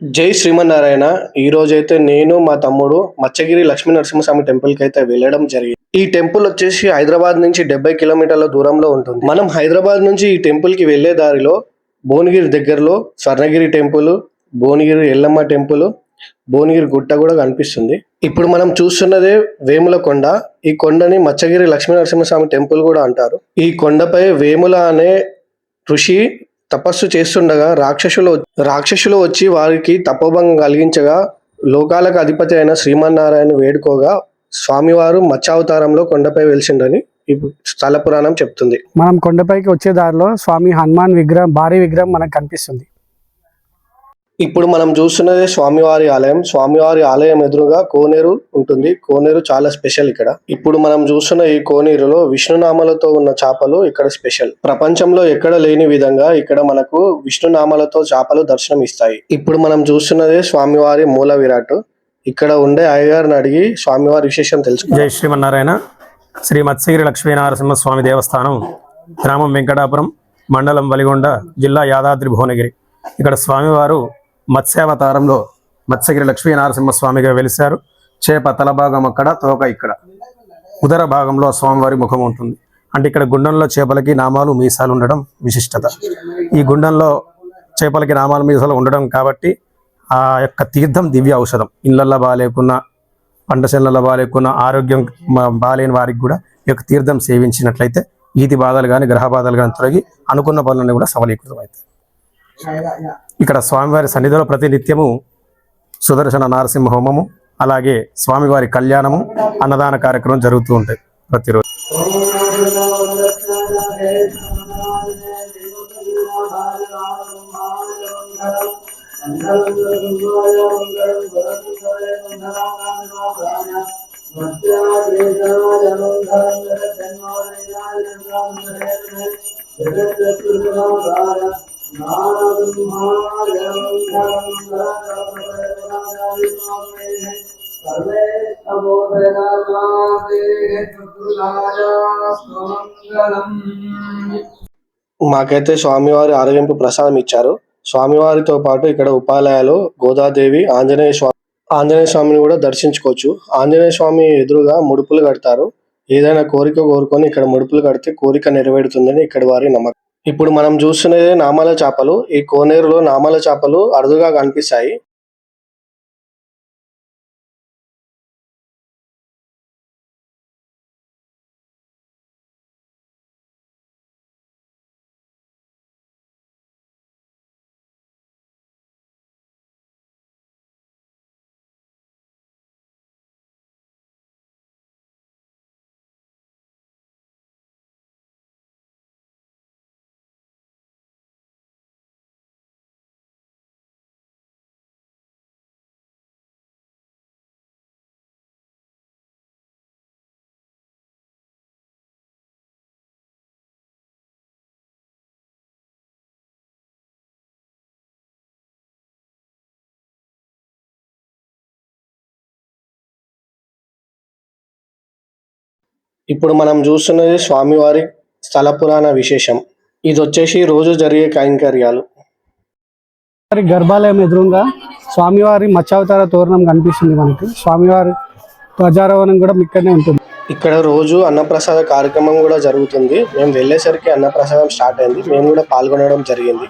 జై శ్రీమన్నారాయణ. ఈ రోజైతే నేను మా తమ్ముడు మచ్చగిరి లక్ష్మీ నరసింహస్వామి టెంపుల్కి అయితే వెళ్ళడం జరిగింది. ఈ టెంపుల్ వచ్చేసి హైదరాబాద్ నుంచి డెబ్బై కిలోమీటర్ల దూరంలో ఉంటుంది. మనం హైదరాబాద్ నుంచి ఈ టెంపుల్కి వెళ్ళే దారిలో భువనగిరి దగ్గరలో స్వర్ణగిరి టెంపుల్ భువనగిరి ఎల్లమ్మ టెంపుల్ భువనగిరి గుట్ట కూడా కనిపిస్తుంది. ఇప్పుడు మనం చూస్తున్నదే వేముల కొండ. ఈ కొండని మచ్చగిరి లక్ష్మీ నరసింహస్వామి టెంపుల్ కూడా అంటారు. ఈ కొండపై వేముల అనే ఋషి తపస్సు చేస్తుండగా రాక్షసులు రాక్షసులు వచ్చి వారికి తపోభంగం కలిగించగా లోకాలకు అధిపతి అయిన శ్రీమన్నారాయణ వేడుకోగా స్వామివారు మత్స్యావతారంలో కొండపై వెలిసిండని ఈ స్థల పురాణం చెప్తుంది. మనం కొండపైకి వచ్చే దారిలో స్వామి హనుమాన్ విగ్రహం భారీ విగ్రహం మనకు కనిపిస్తుంది. ఇప్పుడు మనం చూస్తున్నది స్వామివారి ఆలయం. స్వామివారి ఆలయం ఎదురుగా కోనేరు ఉంటుంది. కోనేరు చాలా స్పెషల్ ఇక్కడ. ఇప్పుడు మనం చూస్తున్న ఈ కోనేరులో విష్ణునామాలతో ఉన్న చేపలు ఇక్కడ స్పెషల్. ప్రపంచంలో ఎక్కడ లేని విధంగా ఇక్కడ మనకు విష్ణునామాలతో చేపలు దర్శనం ఇస్తాయి. ఇప్పుడు మనం చూస్తున్నదే స్వామివారి మూల విరాట్. ఇక్కడ ఉండే అయ్యగారిని అడిగి స్వామివారి విశేషం తెలుసు జై శ్రీమన్నారాయణ. శ్రీ మత్స్యగిరి లక్ష్మీనారసింహ స్వామి దేవస్థానం గ్రామం వెంకటాపురం మండలం వలిగొండ జిల్లా యాదాద్రి భువనగిరి. ఇక్కడ స్వామివారు మత్స్యావతారంలో మత్స్యగిరి లక్ష్మీ నరసింహస్వామిగా వెలిశారు. చేప తలభాగం అక్కడ తోక ఇక్కడ. ఉదర భాగంలో స్వామివారి ముఖం ఉంటుంది. అంటే ఇక్కడ గుండంలో చేపలకి నామాలు మీసాలు ఉండడం విశిష్టత. ఈ గుండంలో చేపలకి నామాలు మీసాలు ఉండడం కాబట్టి ఆ యొక్క తీర్థం దివ్య ఔషధం. ఇళ్ళల్లో బాగాలేకున్నా పంట చేనులలో బాగాలేకున్నా ఆరోగ్యం బాగాలేని వారికి కూడా ఈ యొక్క తీర్థం సేవించినట్లయితే ఈతి బాధలు కానీ గ్రహ బాధలు కానీ తొలగి అనుకున్న పనులన్నీ కూడా సఫలీకృతం అవుతాయి ఇక్కడ స్వామివారి సన్నిధిలో ప్రతి నిత్యము సుదర్శన నారసింహ హోమము అలాగే స్వామివారి కళ్యాణము అన్నదాన కార్యక్రమం జరుగుతూ ఉంటాయి ప్రతిరోజు. మాకైతే స్వామివారి ఆరగింపు ప్రసాదం ఇచ్చారు. స్వామివారితో పాటు ఇక్కడ ఉపాలయాలు గోదాదేవి ఆంజనేయ స్వామి ఆంజనేయ స్వామిని కూడా దర్శించుకోవచ్చు. ఆంజనేయ స్వామి ఎదురుగా ముడుపులు కడతారు. ఏదైనా కోరిక కోరుకొని ఇక్కడ ముడుపులు కడితే కోరిక నెరవేరుతుందని ఇక్కడ వారి నమ్మకం. ఇప్పుడు మనం చూస్తున్నదే నామాల చేపలు. ఈ కోనేరులో నామాల చేపలు అరుదుగా కనిపిస్తాయి. ఇప్పుడు మనం చూస్తున్నది స్వామివారి స్థల పురాణ విశేషం. ఇది వచ్చేసి రోజు జరిగే కైంకర్యాలు. గర్భాలయం ఎదురుగా స్వామివారి మత్స్యావతార తోరణం కనిపిస్తుంది మనకి. స్వామివారి ధ్వజారోహణం కూడా ఇక్కడనే ఉంటుంది. ఇక్కడ రోజు అన్నప్రసాద కార్యక్రమం కూడా జరుగుతుంది. మేము వెళ్ళేసరికి అన్నప్రసాదం స్టార్ట్ అయింది. మేము కూడా పాల్గొనడం జరిగింది.